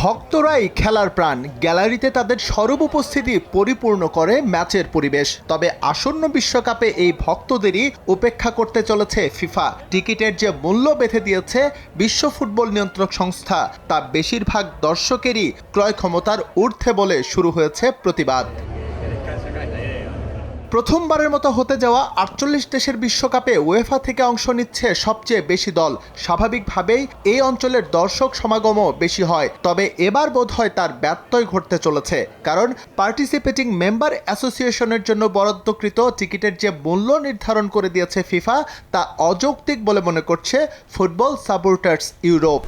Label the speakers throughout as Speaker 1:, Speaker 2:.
Speaker 1: ভক্তরাই খেলার প্রাণ। গ্যালারিতে তাদের সরব উপস্থিতি পরিপূর্ণ করে ম্যাচের পরিবেশ। তবে আসন্ন বিশ্বকাপে এই ভক্তদেরই উপেক্ষা করতে চলেছে ফিফা। টিকিটের যে মূল্য বেঁধে দিয়েছে বিশ্ব ফুটবল নিয়ন্ত্রক সংস্থা, তা বেশিরভাগ দর্শকেরই ক্রয় ক্ষমতার ঊর্ধ্বে বলে শুরু হয়েছে প্রতিবাদ। প্রথমবারের মতো হতে যাওয়া আটচল্লিশ দেশের বিশ্বকাপে ওয়েফা থেকে অংশ নিচ্ছে সবচেয়ে বেশি দল। স্বাভাবিকভাবেই এই অঞ্চলের দর্শক সমাগমও বেশি হয়। তবে এবার বোধ হয় তার ব্যত্যয় ঘটতে চলেছে। কারণ পার্টিসিপেটিং মেম্বার অ্যাসোসিয়েশনের জন্য বরাদ্দকৃত টিকিটের যে মূল্য নির্ধারণ করে দিয়েছে ফিফা, তা অযৌক্তিক বলে মনে করছে ফুটবল সাপোর্টার্স ইউরোপ।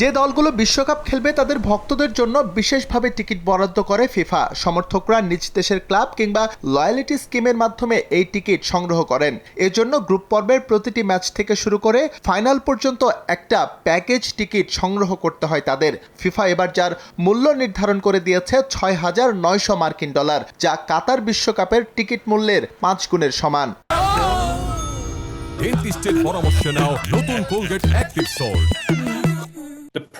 Speaker 1: যে দলগুলো বিশ্বকাপ খেলবে তাদের ভক্তদের জন্য বিশেষভাবে টিকিট বরাদ্দ করে ফিফা। সমর্থকরা নিজ দেশের ক্লাব কিংবা লয়ালিটি স্কিমের মাধ্যমে এই টিকিট সংগ্রহ করেন। এজন্য গ্রুপ পর্বের প্রতিটি ম্যাচ থেকে শুরু করে ফাইনাল পর্যন্ত একটা প্যাকেজ টিকিট সংগ্রহ করতে হয় তাদের। ফিফা এবার যার মূল্য নির্ধারণ করে দিয়েছে ছয় হাজার নয়শো মার্কিন ডলার, যা কাতার বিশ্বকাপের টিকিট মূল্যের পাঁচ গুণের সমান।
Speaker 2: ডেন্টিস্টের পরামর্শ নাও নতুন Colgate active salt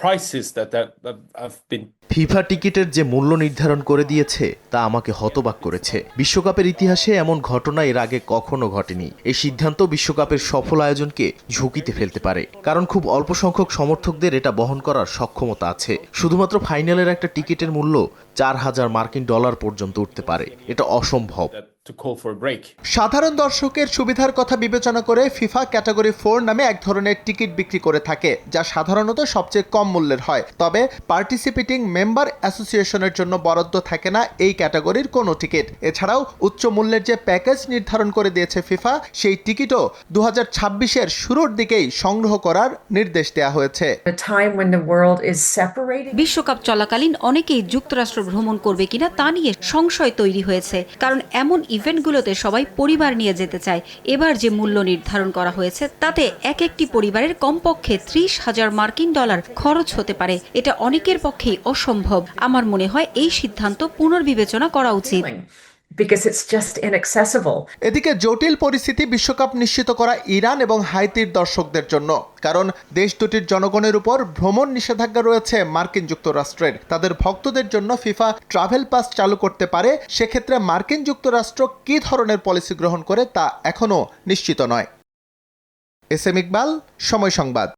Speaker 3: prices that that, that have been
Speaker 4: FIFA টিকিটের যে মূল্য নির্ধারণ করে দিয়েছে তা আমাকে হতবাক করেছে। বিশ্বকাপের ইতিহাসে এমন ঘটনা এর আগে কখনো ঘটেনি। এই সিদ্ধান্ত বিশ্বকাপের সফল আয়োজনকে ঝুঁকিতে ফেলতে পারে। কারণ খুব অল্প সংখ্যক সমর্থকদের এটা বহন করার সক্ষমতা আছে। শুধুমাত্র ফাইনালের একটা টিকিটের মূল্য চার হাজার মার্কিন ডলার পর্যন্ত উঠতে পারে। এটা অসম্ভব।
Speaker 3: That to call for a break.
Speaker 1: সাধারণ দর্শকের সুবিধার কথা বিবেচনা করে ফিফা ক্যাটাগরি ফোর নামে এক ধরনের টিকিট বিক্রি করে থাকে যা সাধারণত সবচেয়ে কম মূল্যের হয় তবে পার্টিসিপেটিং মেম্বার অ্যাসোসিয়েশনের জন্য বরাদ্দ থাকে না এই ক্যাটাগরির কোনো টিকিট এছাড়াও উচ্চ মূল্যের যে প্যাকেজ নির্ধারণ করে দিয়েছে ফিফা সেই টিকিটও দু হাজার ছাব্বিশের শুরুর দিকেই সংগ্রহ করার নির্দেশ দেওয়া হয়েছে.
Speaker 5: বিশ্বকাপ চলাকালীন অনেকেই যুক্তরাষ্ট্র ভ্রমণ করবে কিনা তা নিয়ে সংশয় তৈরি হয়েছে কারণ এমন ইভেন্টগুলোতে সবাই পরিবার নিয়ে যেতে চায়। এবার যে মূল্য নির্ধারণ করা হয়েছে, তাতে এক একটি পরিবারের কমপক্ষে ত্রিশ হাজার মার্কিন ডলার খরচ হতে পারে। এটা অনেকের পক্ষেই অসম্ভব। আমার মনে হয় এই সিদ্ধান্ত পুনর্বিবেচনা করা উচিত।
Speaker 6: Because it's just inaccessible.
Speaker 1: এদিকে জটিল পরিস্থিতি বিশ্বকাপ নিশ্চিত করা ইরান এবং হাইতির দর্শকদের জন্য। কারণ দেশ দুটির জনগণের উপর ভ্রমণ নিষেধাজ্ঞা রয়েছে মার্কিন যুক্তরাষ্ট্রের। তাদের ভক্তদের জন্য ফিফা ট্রাভেল পাস চালু করতে পারে। সেক্ষেত্রে মার্কিন যুক্তরাষ্ট্র কী ধরনের পলিসি গ্রহণ করে তা এখনও নিশ্চিত নয়। এস এম ইকবাল, সময় সংবাদ।